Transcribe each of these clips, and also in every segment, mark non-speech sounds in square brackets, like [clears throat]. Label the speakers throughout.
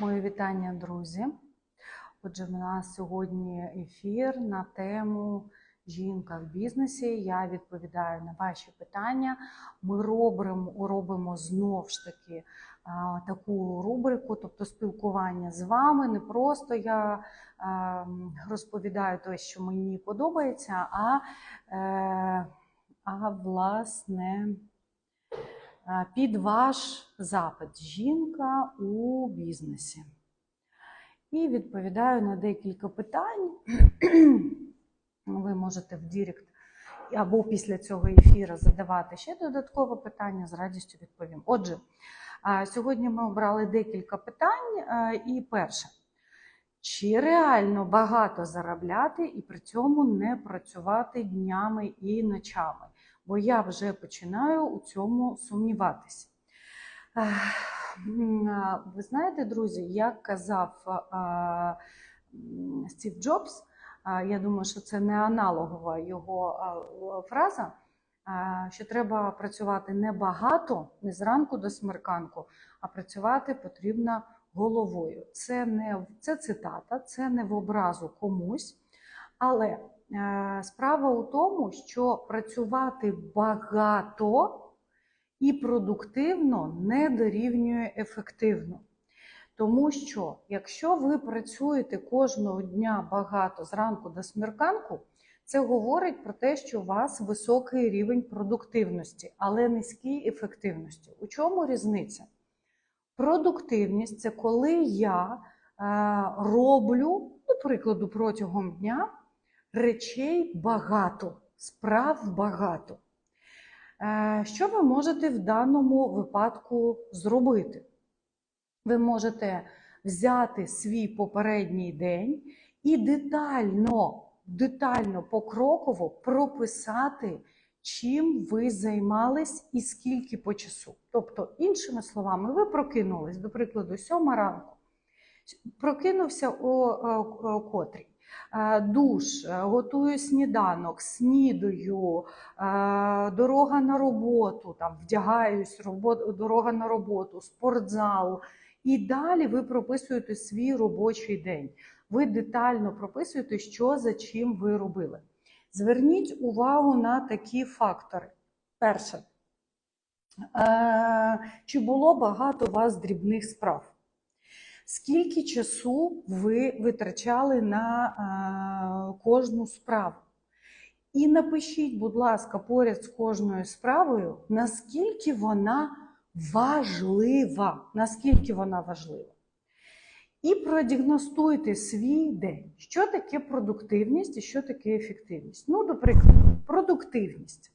Speaker 1: Мої вітання, друзі. Отже, в нас сьогодні ефір на тему Жінка в бізнесі. Я відповідаю на ваші питання. Ми робимо, робимо знов ж таки таку рубрику, тобто спілкування з вами. Не просто я розповідаю те, що мені подобається, а, е, а власне. А, Під ваш запит жінка у бізнесі. І відповідаю на декілька питань. Ви можете в Дірект або після цього ефіру задавати ще додаткове питання, з радістю відповім. Отже, сьогодні ми обрали декілька питань. І перше, чи реально багато заробляти і при цьому не працювати днями і ночами? Бо я вже починаю у цьому сумніватися. Ви знаєте, друзі, як казав а, Стів Джобс, я думаю, що це не аналогова його фраза, що треба працювати не багато, не зранку до смерканку, а працювати потрібно головою. Це не це цитата, це не в образу комусь, але е, справа у тому, що працювати багато і продуктивно не дорівнює ефективно. Тому що якщо ви працюєте кожного дня багато зранку до смерканку, це говорить про те, що у вас високий рівень продуктивності, але низький ефективності. У чому різниця? Продуктивність це коли я е, роблю, до прикладу, протягом дня речей багато, справ багато. Е, Що ви можете в даному випадку зробити? Ви можете взяти свій попередній день і детально, детально покроково прописати, чим ви займались і скільки по часу. Тобто, іншими словами, ви прокинулись, до прикладу, сьома ранку, прокинувся о, о, о котрій. Е, Душ, е, готую сніданок, снідаю, е, дорога на роботу, там вдягаюсь, дорога на роботу, спортзал. І далі ви прописуєте свій робочий день. Ви детально прописуєте, що за чим ви робили. Зверніть увагу на такі фактори. Перше, чи було багато у вас дрібних справ? Скільки часу ви витрачали на е, кожну справу? І напишіть, будь ласка, поряд з кожною справою, наскільки вона важлива. Наскільки вона важлива. І продіагностуйте свій день. Що таке продуктивність і що таке ефективність? Ну, до прикладу, продуктивність.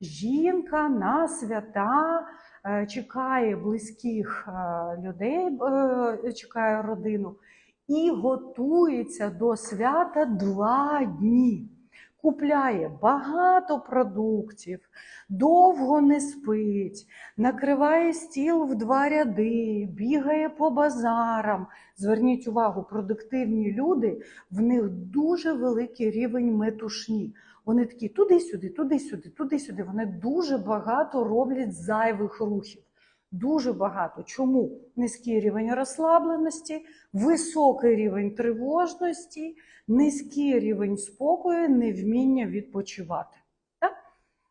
Speaker 1: Жінка на свята чекає близьких е, людей, е, чекає родину і готується до свята два дні. Купляє багато продуктів, довго не спить, накриває стіл в два ряди, бігає по базарам. Зверніть увагу, продуктивні люди, в них дуже великий рівень метушні. Вони такі туди-сюди, туди-сюди, туди-сюди. Вони дуже багато роблять зайвих рухів. Дуже багато. Чому? Низький рівень розслабленості, високий рівень тривожності, низький рівень спокою, невміння відпочивати. Так?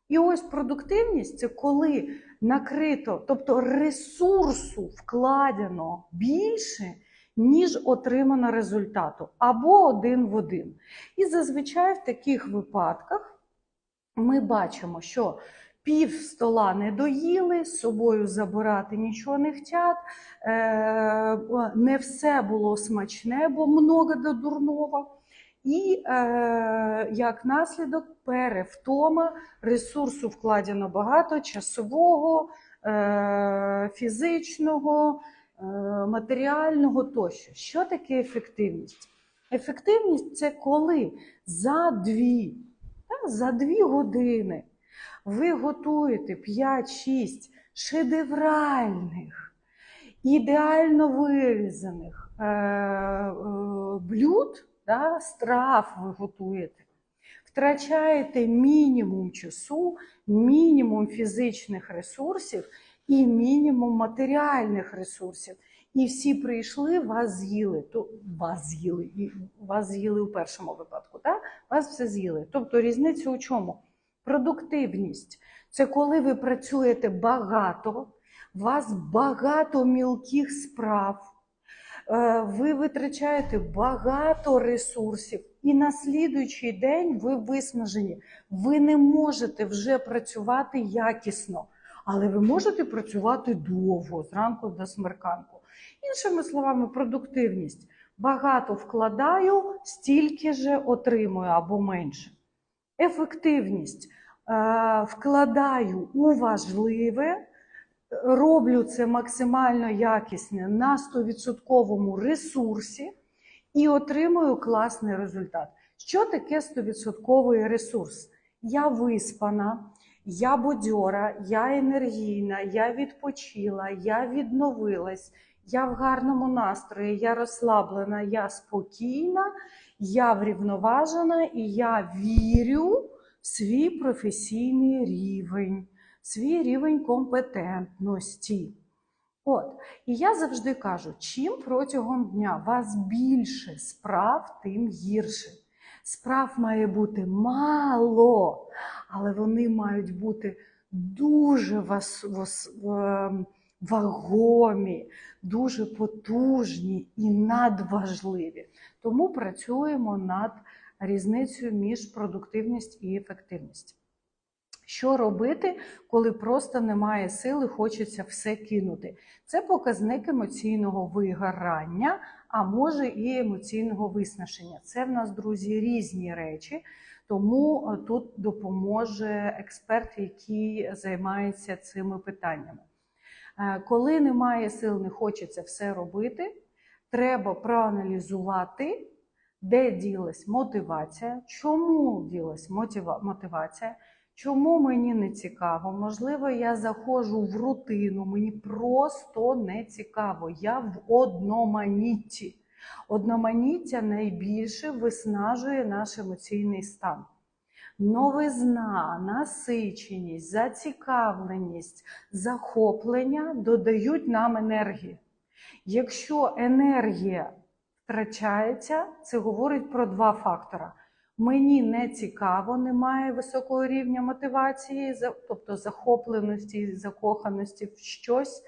Speaker 1: І ось продуктивність це коли накрито, тобто ресурсу вкладено більше, ніж отримано результату, або один в один. І зазвичай в таких випадках ми бачимо, що пів стола не доїли, з собою забирати нічого не хотять, е, не все було смачне, бо много до дурного. І е, як наслідок перевтома, ресурсу вкладено багато, часового, е, фізичного, матеріального тощо. Що таке ефективність? Ефективність це коли за дві, за дві години ви готуєте 5-6 шедевральних, ідеально вирізаних е, е, блюд, да, страв ви готуєте, втрачаєте мінімум часу, мінімум фізичних ресурсів і мінімум матеріальних ресурсів. і всі прийшли, вас з'їли. То вас з'їли, вас з'їли у першому випадку, так? Вас все з'їли. Тобто різниця у чому? Продуктивність це коли ви працюєте багато, вас багато мілких справ, е, ви витрачаєте багато ресурсів, і на слідуючий день ви виснажені. Ви не можете вже працювати якісно, але ви можете працювати довго, зранку до смерканку. Іншими словами, продуктивність. Багато вкладаю, стільки же отримую або менше. Ефективність. Е, Вкладаю у важливе, роблю це максимально якісне на 100% ресурсі і отримую класний результат. Що таке 100% ресурс? Я виспана, я бодьора, я енергійна, я відпочила, я відновилась, я в гарному настрої, я розслаблена, я спокійна, я врівноважена і я вірю в свій професійний рівень, свій рівень компетентності. От, і я завжди кажу, чим протягом дня вас більше справ, тим гірше. Справ має бути мало, але вони мають бути дуже вас, вас, ем, вагомі, дуже потужні і надважливі. Тому працюємо над різницею між продуктивність і ефективність. Що робити, коли просто немає сили, хочеться все кинути? Це показник емоційного вигорання, а може і емоційного виснаження. Це в нас, друзі, різні речі, тому е, тут допоможе експерт, який займається цими питаннями. Е, Коли немає сил, не хочеться все робити, треба проаналізувати, де ділась мотивація, чому ділась мотива- мотивація. Чому мені не цікаво? Можливо, я заходжу в рутину, мені просто не цікаво. Я в одноманітті. Одноманіття найбільше виснажує наш емоційний стан. Новизна, насиченість, зацікавленість, захоплення додають нам енергії. Якщо енергія втрачається, це говорить про два фактора. Мені не цікаво, немає високого рівня мотивації, тобто захопленості, закоханості в щось.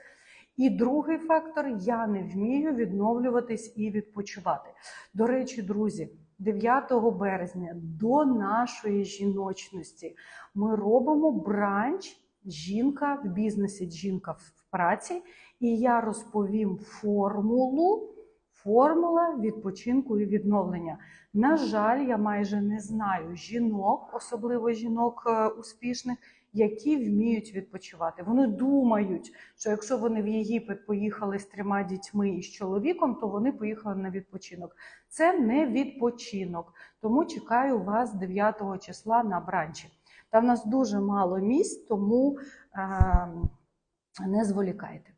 Speaker 1: І другий фактор я не вмію відновлюватись і відпочивати. До речі, друзі, 9 березня до нашої жіночності ми робимо бранч Жінка в бізнесі, жінка в праці, і я розповім формулу. Формула відпочинку і відновлення. На жаль, я майже не знаю жінок, особливо жінок е, успішних, які вміють відпочивати. Вони думають, що якщо вони в Єгипет поїхали з трьома дітьми і з чоловіком, то вони поїхали на відпочинок. Це не відпочинок. Тому чекаю вас 9 числа на бранчі. Та в нас дуже мало місць, тому е, не зволікайте.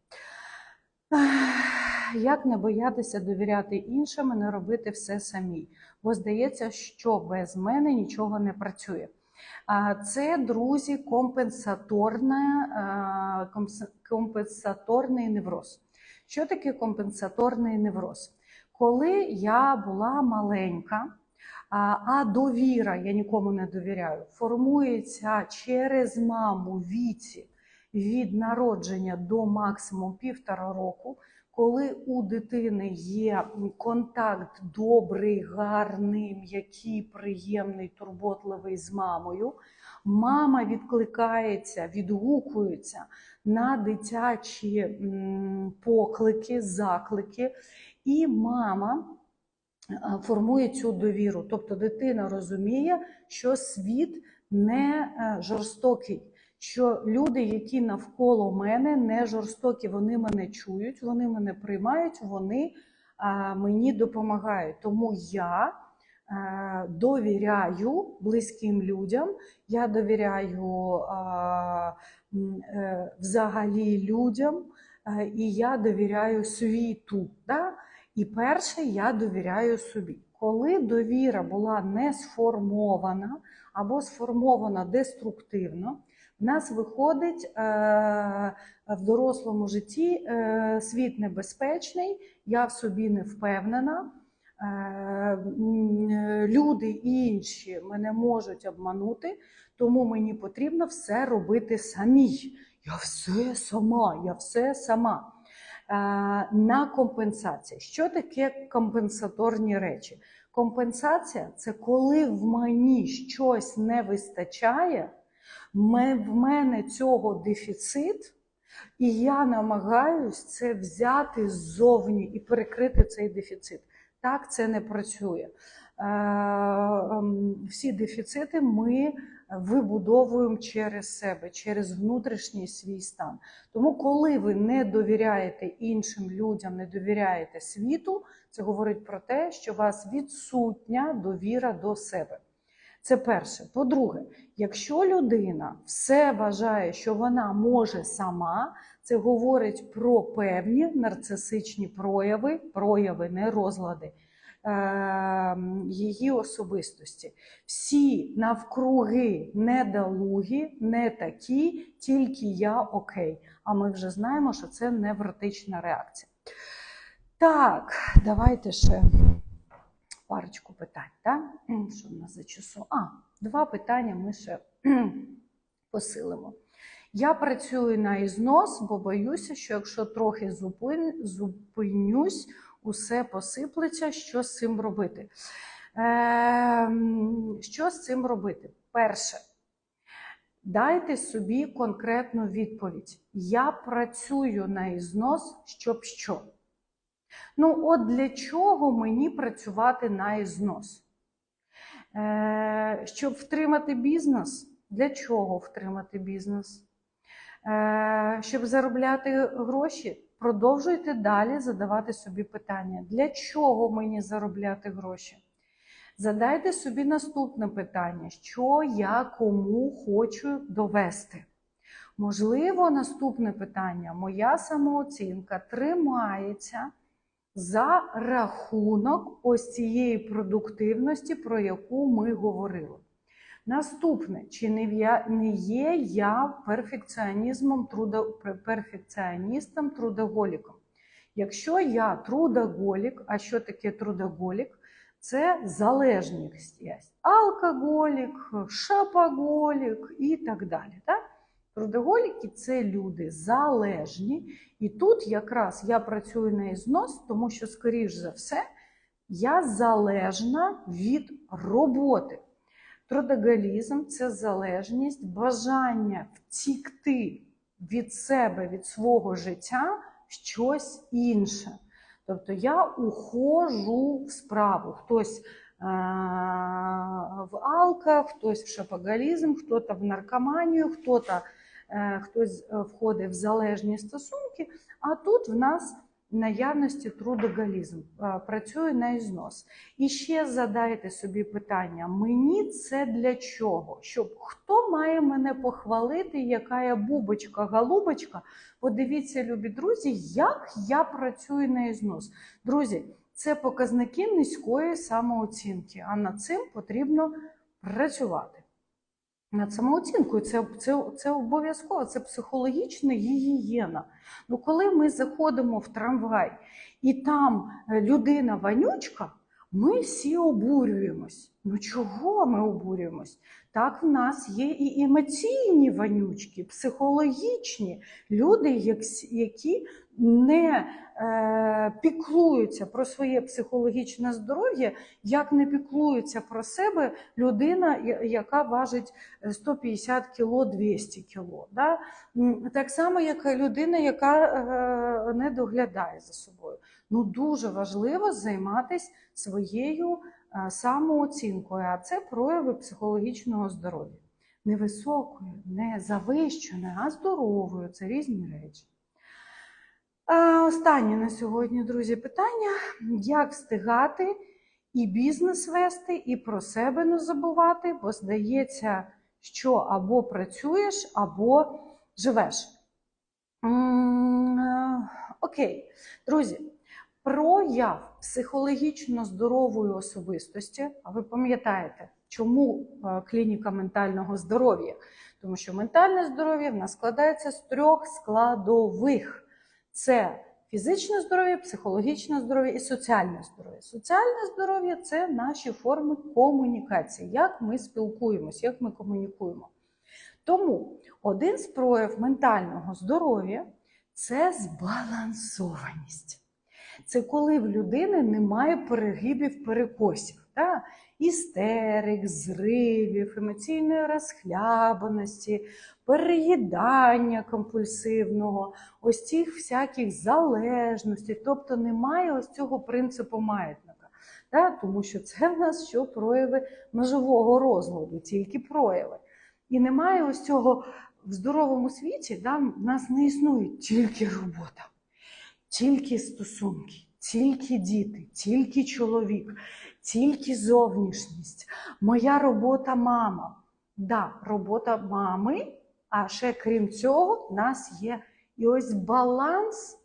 Speaker 1: Як не боятися довіряти іншим і не робити все самі? Бо здається, що без мене нічого не працює. Це, друзі, компенсаторне, е, компенсаторний невроз. Що таке компенсаторний невроз? Коли я була маленька, а довіра, я нікому не довіряю, формується через маму віці від народження до максимум півтора року, коли у дитини є контакт добрий, гарний, м'який, приємний, турботливий з мамою, мама відкликається, відгукується на дитячі поклики, заклики, і мама е, формує цю довіру. Тобто дитина розуміє, що світ не е, жорстокий що люди, які навколо мене, не жорстокі, вони мене чують, вони мене приймають, вони мені допомагають. Тому я довіряю близьким людям, я довіряю а, е, взагалі людям, і я довіряю світу. Да? І перше, я довіряю собі. Коли довіра була не сформована або сформована деструктивно, В нас виходить е, в дорослому житті е, світ небезпечний, я в собі не впевнена. Е, люди інші мене можуть обманути, тому мені потрібно все робити самій. Я все сама, я все сама. На компенсації. Що таке компенсаторні речі? Компенсація це коли в мені щось не вистачає, в мене цього дефіцит, і я намагаюсь це взяти ззовні і перекрити цей дефіцит. Так це не працює. Е, ем, Всі дефіцити ми вибудовуємо через себе, через внутрішній свій стан. Тому, коли ви не довіряєте іншим людям, не довіряєте світу, це говорить про те, що у вас відсутня довіра до себе. Це перше. По-друге, якщо людина все вважає, що вона може сама, це говорить про певні нарцисичні прояви, прояви, не розлади е, її особистості. Всі навкруги недолугі, не такі, тільки я окей. А ми вже знаємо, що це невротична реакція. Так, давайте ще парочку питань. Так? Що в нас за часу? А, два питання ми ще [clears throat] посилимо. Я працюю на ізнос, бо боюся, що якщо трохи зупин, зупинюсь, усе посиплеться. Що з цим робити? Е, що з цим робити? Перше, дайте собі конкретну відповідь. Я працюю на ізнос, щоб що? Ну, от для чого мені працювати на ізнос? Е, щоб втримати бізнес? Для чого втримати бізнес? Е, щоб заробляти гроші? Продовжуйте далі задавати собі питання: для чого мені заробляти гроші? Задайте собі наступне питання: що я кому хочу довести? Можливо, наступне питання: моя самооцінка тримається за рахунок ось цієї продуктивності, про яку ми говорили. Наступне, чи не є я перфекціонізмом, перфекціоністом, трудоголіком? Якщо я трудоголік, а що таке трудоголік? Це залежність. Алкоголік, шапоголік і так далі. Так? Трудоголіки це люди залежні. І тут якраз я працюю на ізнос, тому що, скоріш за все, я залежна від роботи. Трудоголізм це залежність, бажання втікти від себе, від свого життя щось інше. Тобто я ухожу в справу. Хтось е- в алка, хтось в шапоголізм, хтось в наркоманію, хтось, е- хтось е, входить в залежні стосунки. А тут в нас наявності трудоголізм, е, працює на ізнос. І ще задайте собі питання: мені це для чого? Щоб хто має мене похвалити, яка я бубочка, голубочка? Подивіться, любі друзі, як я працюю на ізнос. Друзі, це показники низької самооцінки, а над цим потрібно працювати. Над самооцінкою це, це, це обов'язково, це психологічна гігієна. Ну, коли ми заходимо в трамвай і там е, людина вонючка, ми всі обурюємось. Ну чого ми обурюємось? Так, в нас є і емоційні вонючки, психологічні люди, які не е, піклуються про своє психологічне здоров'я, як не піклується про себе людина, яка важить е, 150 кіло, 200 кіло. Да? Так само, як людина, яка е, не доглядає за собою. Ну, дуже важливо займатися своєю е, самооцінкою, а це прояви психологічного здоров'я. Не високою, не завищеною, а здоровою. Це різні речі. Е, Останнє на сьогодні, друзі, питання: як встигати і бізнес вести, і про себе не забувати, бо здається, що або працюєш, або живеш. Е, Окей, друзі, прояв психологічно здорової особистості, а ви пам'ятаєте, Чому е, клініка ментального здоров'я? Тому що ментальне здоров'я в нас складається з трьох складових: це фізичне здоров'я, психологічне здоров'я і соціальне здоров'я. Соціальне здоров'я це наші форми комунікації, як ми спілкуємось, як ми комунікуємо. Тому один з прояв ментального здоров'я це збалансованість. Це коли в людини немає перегибів перекосів. Так? істерик, зривів, емоційної розхлябаності, переїдання компульсивного, ось цих всяких залежностей. Тобто немає ось цього принципу маятника. Так? Тому що це в нас що прояви межового розладу, тільки прояви. І немає ось цього в здоровому світі, да, в нас не існує тільки робота, тільки стосунки, тільки діти, тільки чоловік тільки зовнішність. Моя робота мама. Да, робота мами, а ще крім цього, в нас є і ось баланс,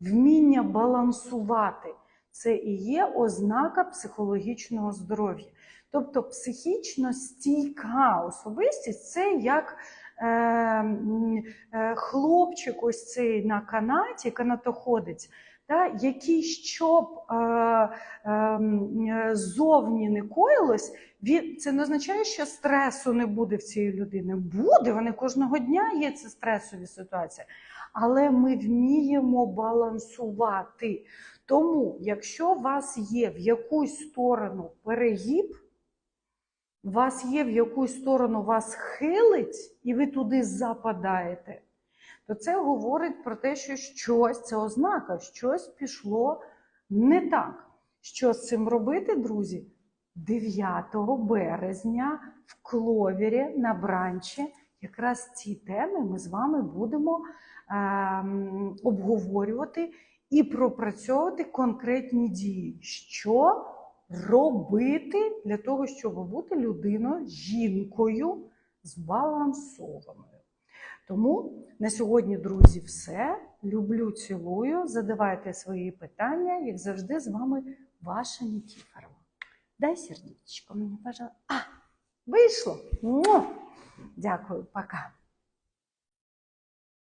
Speaker 1: вміння балансувати. Це і є ознака психологічного здоров'я. Тобто психічно стійка особистість це як хлопчик ось цей на канаті, канатоходець та, який щоб е, е, зовні не коїлось, він, це не означає, що стресу не буде в цієї людини. Буде, вони кожного дня є це стресові ситуації. Але ми вміємо балансувати. Тому, якщо у вас є в якусь сторону перегіб, вас є в якусь сторону вас хилить, і ви туди западаєте то це говорить про те, що щось це ознака, щось пішло не так. Що з цим робити, друзі? 9 березня в кловері на бранчі якраз ці теми ми з вами будемо е, обговорювати і пропрацьовувати конкретні дії, що робити для того, щоб бути людиною, жінкою збалансованою. Тому на сьогодні, друзі, все. Люблю, цілую. Задавайте свої питання, як завжди, з вами ваша Нікіфорова. Дай сердечко мені, пожалуйста. А, вийшло. Дякую, пока.